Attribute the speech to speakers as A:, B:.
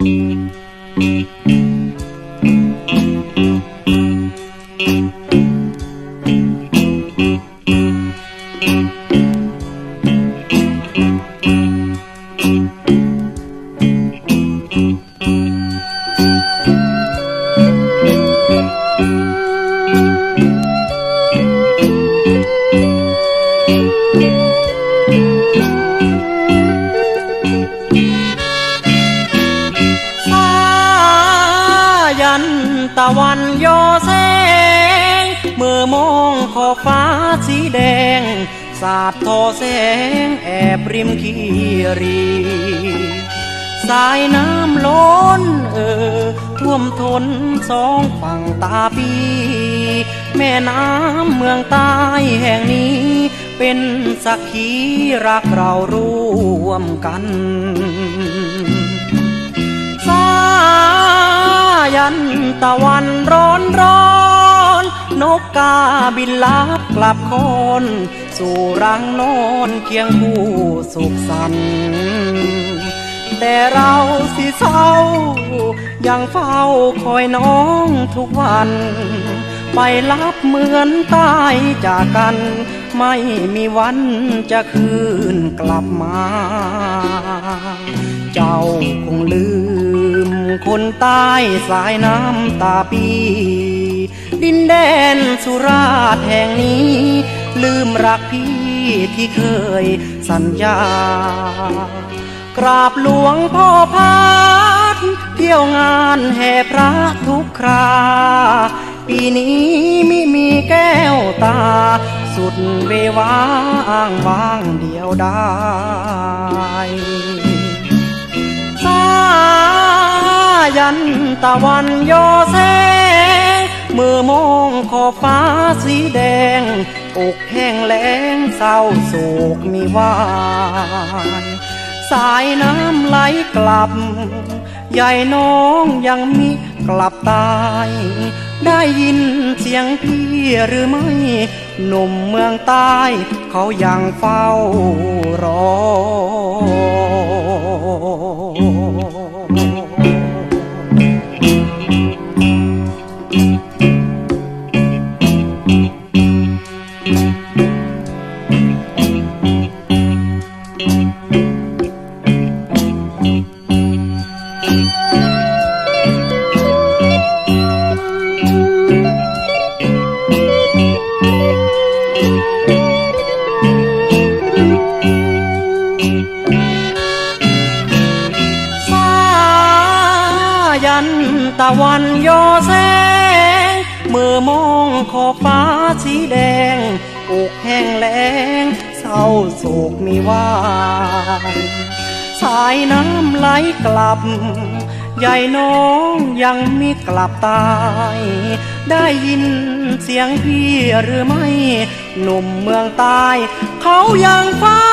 A: ส ตะวันโยแสง เมื่อมองขอบฟ้าสีแดง สาดทอแสงแอบริมขีรี สายน้ำล้นเออ ท่วมทนสองฝั่งตาปี แม่น้ำเมืองใต้แห่งนี้ เป็นสักขีรักเราร่วมกัน ตะวันร้อนร้อนนกกาบินลับกลับคนสู่รังนอนเคียงคู่สุขสันต์แต่เราสิเศร้า ยังเฝ้าคอยน้องทุกวัน ไปรับเหมือนตายจากกัน ไม่มีวันจะคืนกลับมา เจ้าคงลืม คนใต้สายน้ำตาปี ดินแดนสุราษฎร์แห่งนี้ ลืมรักพี่ที่เคยสัญญา กราบหลวงพ่อพาดเที่ยวงานแห่พระทุกครา ปีนี้มิมีแก้วตา สุดเววาอ้างว้างเดียวได้ ยันตะวันโยแสงเมื่อมองขอบฟ้าสีแดงอกแห้งแล้งเศร้าโศกมีวายสายน้ำไหลกลับ ใหญ่น้องยังมิกลับตาย ได้ยินเสียงพี่หรือไม่ หนุ่มเมืองใต้ เขายังเฝ้ารอ สายันตะวันโยแสงเมื่อมองขอบฟ้าสีแดงอกแห้งแล้งเศร้าโศกมีวาสายน้ำไหลกลับ ใหญ่น้องยังมีกลับตาย ได้ยินเสียงพี่หรือไม่ หนุ่มเมืองใต้เขายังเฝ้า